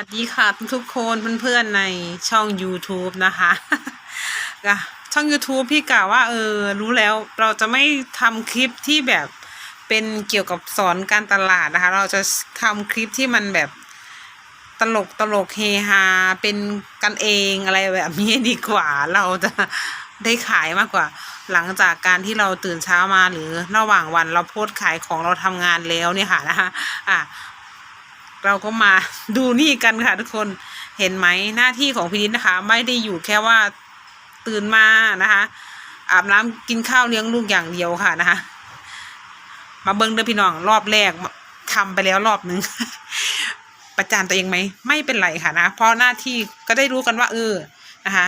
วัสดีค่ะทุกๆคนเพื่อนๆในช่อง YouTube นะคะช่อง YouTube พี่กล่าวว่าเออรู้แล้วเราจะไม่ทำคลิปที่แบบเป็นเกี่ยวกับสอนการตลาดนะคะ เราจะทำคลิปที่มันแบบตลกตลกเฮฮาเป็นกันเองอะไรแบบนี้ดีกว่า เราจะได้ขายมากกว่า หลังจากการที่เราตื่นเช้ามาหรือระหว่างวันเราโพสขายของเราทำงานแล้วเนี่ยค่ะนะคะอะ เราก็มาดูนี่กันค่ะทุกคนเห็นไหมหน้าที่ของพี่นิดนะคะ ไม่ได้อยู่แค่ว่าตื่นมานะคะ อาบน้ำกินข้าวเลี้ยงลูกอย่างเดียวค่ะนะคะ มาเบิ้งเด้อพี่น้องรอบแรกทำไปแล้วรอบหนึ่งประจานตัวเองไหมไม่เป็นไรค่ะนะเพราะหน้าที่ก็ได้รู้กันว่า เออนะคะ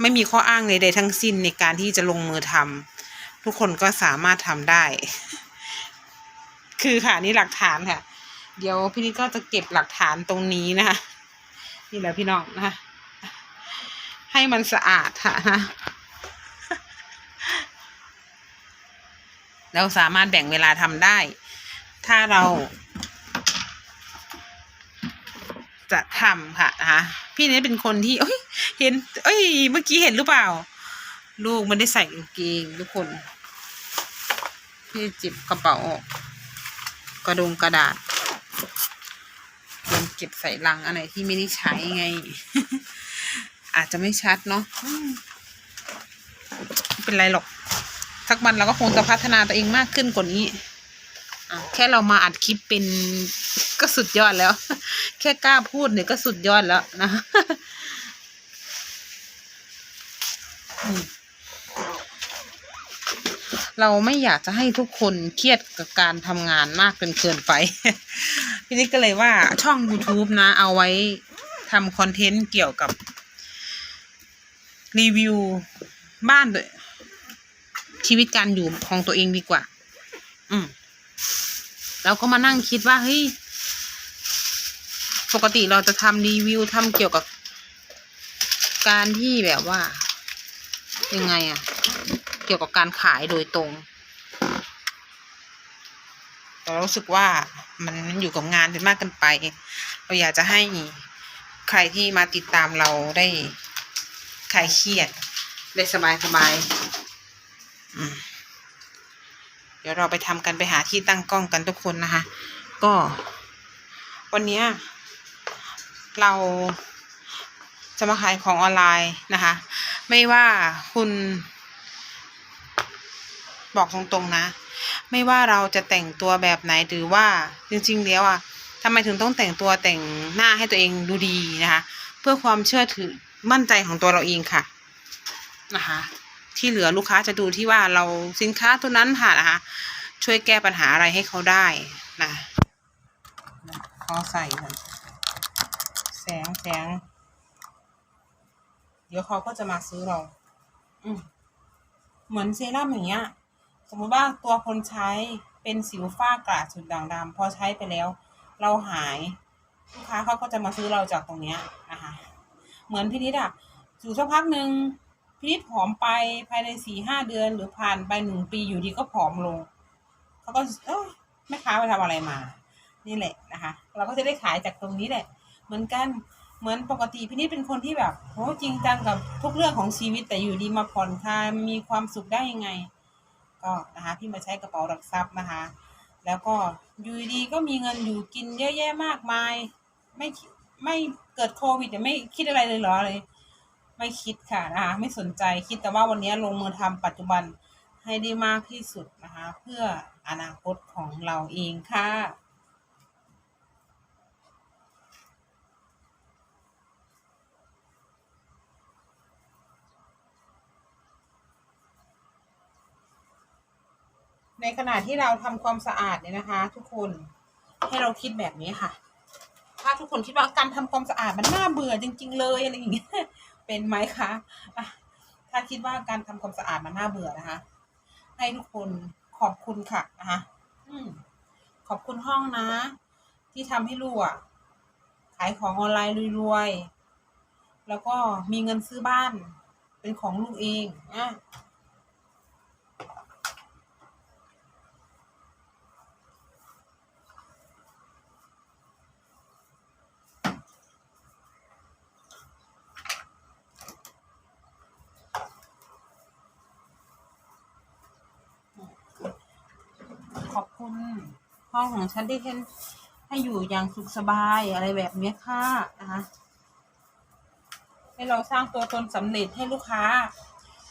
ไม่มีข้ออ้างใดๆทั้งสิ้นในการที่จะลงมือทำทุกคนก็สามารถทำได้ คือค่ะนี่หลักฐานค่ะ เดี๋ยวพี่นิดก็จะเก็บหลักฐานตรงนี้นะคะนี่แหละพี่น้องนะคะให้มันสะอาดค่ะนะเราสามารถแบ่งเวลาทำได้ ถ้าเรา จะทำค่ะนะคะพี่นิดเป็นคนที่เอ้ย เห็น เอ้ย เมื่อกี้เห็นหรือเปล่า ลูกมันได้ใส่กางเกงทุกคน พี่จิบกระเป๋าออกกระดงกระดาษ เก็บใส่ลังอะไรที่ไม่ได้ใช้ไง อาจจะไม่ชัดเนาะไม่เป็นไรหรอกสักวันเราก็คงจะพัฒนาตัวเองมากขึ้นกว่านี้แค่เรามาอัดคลิปเป็นก็สุดยอดแล้ว แค่กล้าพูดเนี่ยก็สุดยอดแล้วนะ อืม เราไม่อยากจะให้ทุกคนเครียดกับการทำงานมากเกินเกินไป พี่นิดก็เลยว่าช่อง YouTube นะ เอาไว้ทำคอนเทนต์เกี่ยวกับ รีวิวบ้านด้วยชีวิตการอยู่ของตัวเองดีกว่า อืมเราก็มานั่งคิดว่าเฮ้ยปกติเราจะทำรีวิวทำเกี่ยวกับการที่แบบว่า ยังไงอะ เกี่ยวกับการขายโดยตรงแต่เรารู้สึกว่ามันอยู่กับงานเป็นมากเกินไป เราอยากจะให้ใครที่มาติดตามเราได้คลายเครียด ได้สบายสบายเดี๋ยวเราไปทำกันไปหาที่ตั้งกล้องกันทุกคนนะคะ ก็ วันนี้เราจะมาขายของออนไลน์นะคะ ไม่ว่าคุณ บอกตรงๆนะ ไม่ว่าเราจะแต่งตัวแบบไหนหรือว่าจริงๆแล้วอะทำไมถึงต้องแต่งตัวแต่งหน้าให้ตัวเองดูดีนะคะ เพื่อความเชื่อถือมั่นใจของตัวเราเองค่ะนะคะ ที่เหลือลูกค้าจะดูที่ว่าเราสินค้าตัวนั้นค่ะนะคะ ช่วยแก้ปัญหาอะไรให้เขาได้นะเขาใส่แสงแสงเดี๋ยวเขาก็จะมาซื้อเราอืเหมือนเซรั่มอย่างเงี้ย สมมุติว่าตัวคนใช้เป็นสิวฝ้ากระจุดด่างดำพอใช้ไปแล้ว เราหายลูกค้าเขาก็จะมาซื้อเราจากตรงเนี้ยนะคะเหมือนพี่นิดอะอยู่สักพักหนึ่งพี่นิดผอมไปภายในสี่ห้าเดือนหรือผ่านไปหนึ่งปีอยู่ดีก็ผอมลงเขาก็เอ้ยแม่ค้าไปทำอะไรมา นี่แหละนะคะ เราก็จะได้ขายจากตรงนี้แหละ เหมือนกันเหมือนปกติพี่นิดเป็นคนที่แบบโหจริงจังกับทุกเรื่องของชีวิตแต่อยู่ดีมาผ่อนคลายมีความสุขได้ยังไง ก็นะคะพี่มาใช้กระเป๋าหลักทรัพย์นะคะ แล้วก็อยู่ดีก็มีเงินอยู่กินเยอะแยะมากมาย ไม่ไม่เกิดโควิดแต่ไม่คิดอะไรเลยเหรอเลยไม่คิดค่ะนะคะไม่สนใจคิดแต่ว่าวันนี้ลงมือทำปัจจุบันให้ได้มากที่สุดนะคะ เพื่ออนาคตของเราเองค่ะ ในขณะที่เราทำความสะอาดเนี่ยนะคะ ทุกคนให้เราคิดแบบนี้ค่ะ ถ้าทุกคนคิดว่าการทำความสะอาดมันน่าเบื่อจริง ๆ เลยอะไรอย่างเงี้ยเป็นไหมคะถ้าคิดว่าการทำความสะอาดมันน่าเบื่อนะคะ ให้ทุกคนขอบคุณค่ะนะคะอืมขอบคุณห้องนะ ที่ทำให้ลูกอะขายของออนไลน์รวยๆแล้วก็มีเงินซื้อบ้านเป็นของลูกเองอะ ห้อของฉันได้ให้ให้อยู่อย่างสุขสบายอะไรแบบนี้ค่ะนะคะให้เราสร้างตัวตนสำเร็จให้ลูกค้า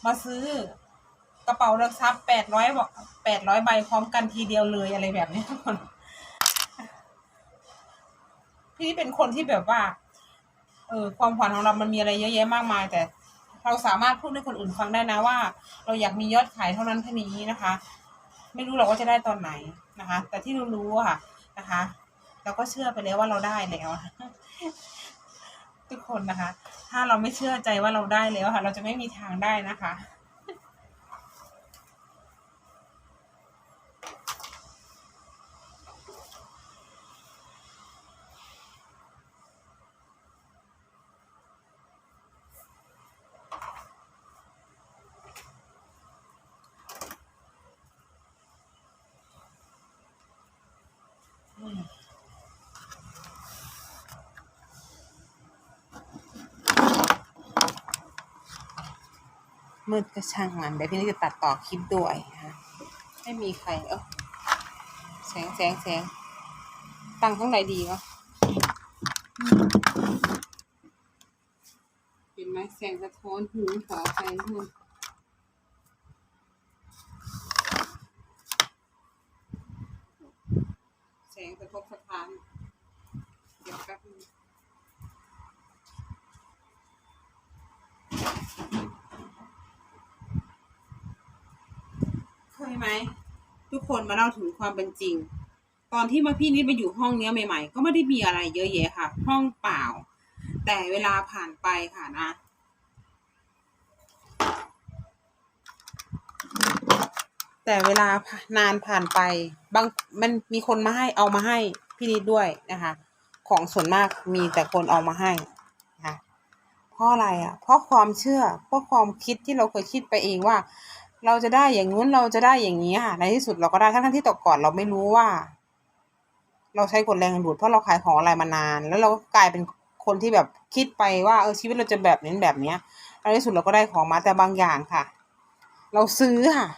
มาซื้อกระเป๋าเลือกทรัพย์แปดร้อยแปดร้อยใบพร้อมกันทีเดียวเลยอะไรแบบนี้ทุกคน พี่เป็นคนที่แบบว่า เออความฝันของเรามันมีอะไรเยอะแยะมากมาย แต่เราสามารถพูดให้คนอื่นฟังได้นะว่า เราอยากมียอดขายเท่านั้นเท่านี้นะคะ ไม่รู้หรอกว่าจะได้ตอนไหนนะคะ แต่ที่เรารู้อะค่ะนะคะ เราก็เชื่อไปแล้วว่าเราได้แล้วทุกคนนะคะ ถ้าเราไม่เชื่อใจว่าเราได้แล้วค่ะ เราจะไม่มีทางได้นะคะ มืดก็ช่างมันเดี๋ยวพี่นี่จะตัดต่อคลิปด้วยนะคะไม่มีใครเออแสงแสงแสงตั้งข้างในดีวะเห็นไหมแสงสะท้อนหูขอใครทุกคนแสงสะทกสะท้านเดี๋ยวแป๊บนึง เคยไห มทุกคนมาเล่าถึงความเป็นจริง ตอนที่มาพี่นิดมาอยู่ห้องเนี้ยใหม่ๆ ก็ไม่ได้มีอะไรเยอะแยะค่ะ ห้องเปล่า แต่เวลาผ่านไปค่ะนะแต่เวลานานผ่านไปบางมันมีคนมาให้เอามาให้พี่นิดด้วยนะคะ ของส่วนมากมีแต่คนเอามาให้นะคะเพราะอะไรอะ เพราะความเชื่อเพราะความคิดที่เราเคยคิดไปเองว่า เราจะได้อย่างนู้นเราจะได้อย่างนี้ค่ะในที่สุดเราก็ได้ทั้งที่ตกก่อนเราไม่รู้ว่า เราใช้กดแรงดูดเพราะเราขายของอะไรมานาน แล้วเราก็กลายเป็นคนที่แบบคิดไปว่าเออชีวิตเราจะแบบนี้แบบเนี้ยในที่สุดเราก็ได้ของมาแต่บางอย่างค่ะ เราซื้อค่ะ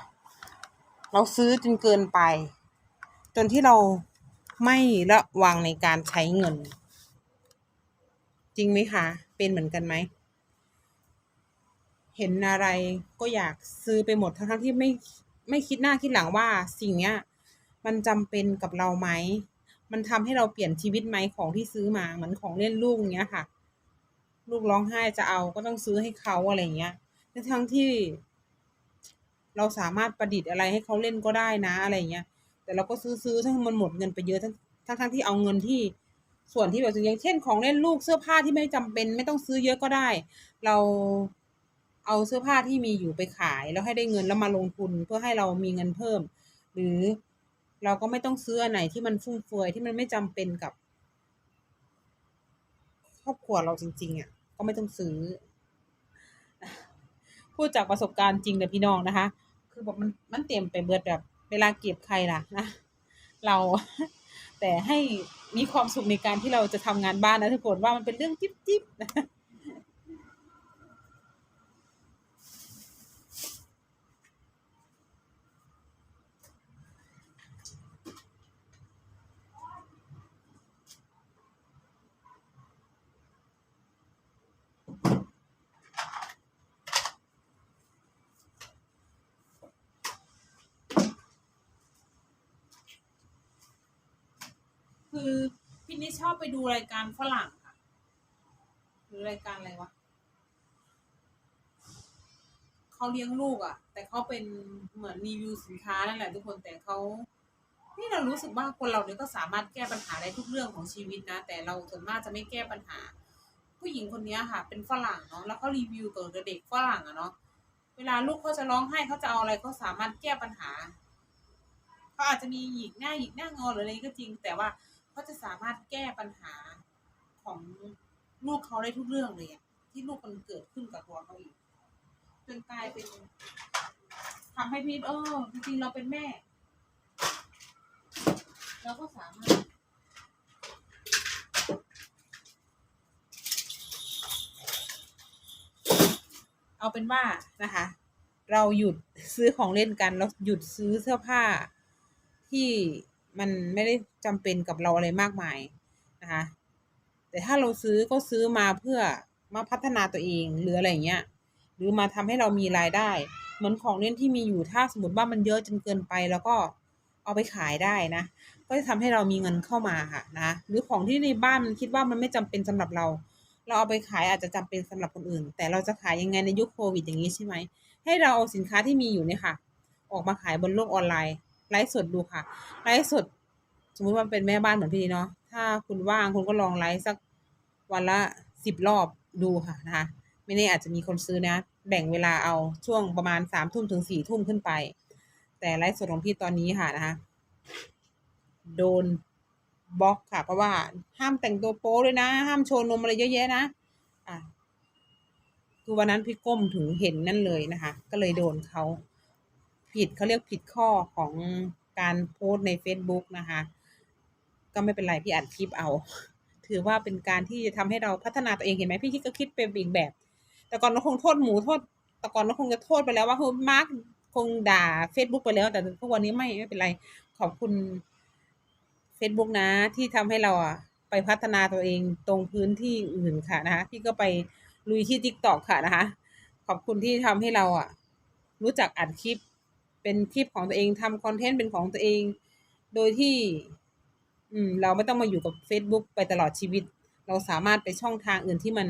เราซื้อจนเกินไป จนที่เราไม่ระวังในการใช้เงิน จริงไหมคะ เป็นเหมือนกันไหม เห็นอะไรก็อยากซื้อไปหมดทั้งๆที่ไม่ไม่คิดหน้าคิดหลังว่าสิ่งเนี้ย มันจำเป็นกับเราไหม มันทำให้เราเปลี่ยนชีวิตไหมของที่ซื้อมาเหมือนของเล่นลูกเงี้ยค่ะ ลูกร้องไห้จะเอาก็ต้องซื้อให้เขาอะไรเงี้ยทั้งที่ เราสามารถประดิษฐ์อะไรให้เขาเล่นก็ได้นะอะไรเงี้ย แต่เราก็ซื้อซื้อทั้งมันหมดเงินไปเยอะทั้งทั้งทั้งที่เอาเงินที่ส่วนที่แบบอย่างเช่น ของเล่นลูกเสื้อผ้าที่ไม่จำเป็น ไม่ต้องซื้อเยอะก็ได้ เรา เอาเสื้อผ้าที่มีอยู่ไปขาย แล้วให้ได้เงินแล้วมาลงทุนเพื่อให้เรามีเงินเพิ่ม หรือเราก็ไม่ต้องซื้ออันไหนที่มันฟุ่มเฟือยที่มันไม่จำเป็นกับ ครอบครัวเราจริง ๆอะก็ไม่ต้องซื้อ พูดจากประสบการณ์จริงเลยพี่น้องนะคะ คือแบบมันมันเต็มไปเบิดแบบ เวลาเก็บใครล่ะนะเราแต่ให้มีความสุขในการที่เราจะทำงานบ้านนะทุกคนว่ามันเป็นเรื่องจิ๊บจิ๊บ คือพี่นิดชอบไปดูรายการฝรั่งค่ะหรือรายการอะไรวะเขาเลี้ยงลูกอะ่ะ แต่เขาเป็นเหมือนรีวิวสินค้านั่นแหละทุกคนแต่เขาที่เรารู้สึกว่าคนเราเนี่ยก็สามารถแก้ปัญหาได้ทุกเรื่องของชีวิตนะ แต่เราส่วนมากจะไม่แก้ปัญหา ผู้หญิงคนนี้ค่ะ เป็นฝรั่งเนาะแล้วเขารีวิวเกี่ยวกับเด็กฝรั่งอะเนาะเวลาลูกเขาจะร้องไห้เขาจะเอาอะไรเขาสามารถแก้ปัญหาเขาอาจจะมีหยิกหน้าหยิกหน้างอหรืออะไรก็จริง แต่ว่า เขาจะสามารถแก้ปัญหาของลูกเขาได้ทุกเรื่องเลยอะที่ลูกมันเกิดขึ้นกับตัวเขาอีกจนกลายเป็นทำให้พี่เออจริงๆเราเป็นแม่ เราก็สามารถเอาเป็นว่านะคะ เราหยุดซื้อของเล่นกัน เราหยุดซื้อเสื้อผ้าที่ มันไม่ได้จำเป็นกับเราอะไรมากมายนะคะ แต่ถ้าเราซื้อก็ซื้อมาเพื่อมาพัฒนาตัวเองหรืออะไรอย่างเงี้ย หรือมาทำให้เรามีรายได้ เหมือนของเล่นที่มีอยู่ถ้าสมมติว่ามันเยอะจนเกินไป แล้วก็เอาไปขายได้นะ ก็จะทำให้เรามีเงินเข้ามาค่ะนะหรือของที่ในบ้านมันคิดว่ามันไม่จำเป็นสำหรับเรา เราเอาไปขายอาจจะจำเป็นสำหรับคนอื่น แต่เราจะขายยังไงในยุคโควิดอย่างนี้ใช่ไหมให้เราเอาสินค้าที่มีอยู่เนี่ยค่ะ ออกมาขายบนโลกออนไลน์ ไลฟ์สดดูค่ะ ไลฟ์สด สมมุติว่าเป็นแม่บ้านเหมือนพี่เนาะ ถ้าคุณว่างคุณก็ลองไลฟ์สักวันละสิบรอบดูค่ะนะคะ ไม่แน่อาจจะมีคนซื้อนะ แบ่งเวลาเอาช่วงประมาณสามทุ่มถึงสี่ทุ่มขึ้นไป แต่ไลฟ์สดของพี่ตอนนี้ค่ะนะคะ โดนบล็อกค่ะ เพราะว่าห้ามแต่งตัวโป๊เลยนะ ห้ามโชว์นมอะไรเยอะแยะนะอะคือวันนั้นพี่ก้มถึงเห็นนั่นเลยนะคะ ก็เลยโดนเขา ผิดเขาเรียกผิดข้อของการโพสต์ใน Facebook นะคะ ก็ไม่เป็นไรพี่อัดคลิปเอา ถือว่าเป็นการที่จะทำให้เราพัฒนาตัวเองเห็นไหมพี่คิดก็คิดเป็นอีกแบบ แต่ก่อนเราคงโทษหมูโทษ แต่ก่อนเราคงจะโทษไปแล้วว่าเฮ้ยมาร์กคงด่า Facebook ไปแล้ว แต่ทุกวันนี้ไม่ไม่เป็นไรขอบคุณ Facebook นะ ที่ทำให้เราอะไปพัฒนาตัวเองตรงพื้นที่อื่นค่ะนะคะพี่ก็ไปลุยที่ TikTok ค่ะนะคะ ขอบคุณที่ทำให้เราอะ รู้จักอัดคลิป เป็นคลิปของตัวเองทำคอนเทนต์เป็นของตัวเอง โดยที่ อืม เราไม่ต้องมาอยู่กับ Facebook ไปตลอดชีวิต เราสามารถไปช่องทางอื่นที่มัน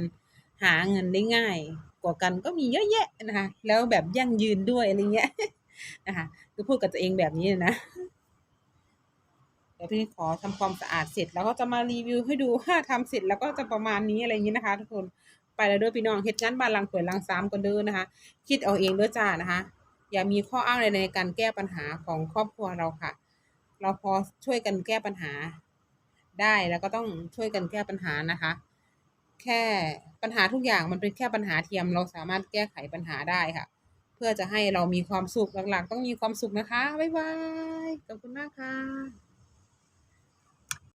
หาเงินได้ง่าย กว่ากันก็มีเยอะแยะนะคะ แล้วแบบยั่งยืนด้วยอะไรเงี้ยนะคะคือพูดกับตัวเองแบบนี้เลยนะเดี๋ยวพี่ขอทำความสะอาดเสร็จ แล้วก็จะมารีวิวให้ดูว่าทำเสร็จแล้วก็จะประมาณนี้อะไรอย่างนี้นะคะ ทุกคนไปแล้วด้อพี่น้องเฮ็ดงานบ้านลังสวยหลังซ้ำกันเด้อนะคะ คิดเอาเองเด้อจ้านะคะ อย่ามีข้ออ้างใดในการแก้ปัญหาของครอบครัวเราค่ะ เราพอช่วยกันแก้ปัญหาได้แล้วก็ต้องช่วยกันแก้ปัญหานะคะ แค่ปัญหาทุกอย่างมันเป็นแค่ปัญหาเทียม เราสามารถแก้ไขปัญหาได้ค่ะ เพื่อจะให้เรามีความสุขหลักๆ ต้องมีความสุขนะคะ บ๊ายบาย ขอบคุณมากค่ะ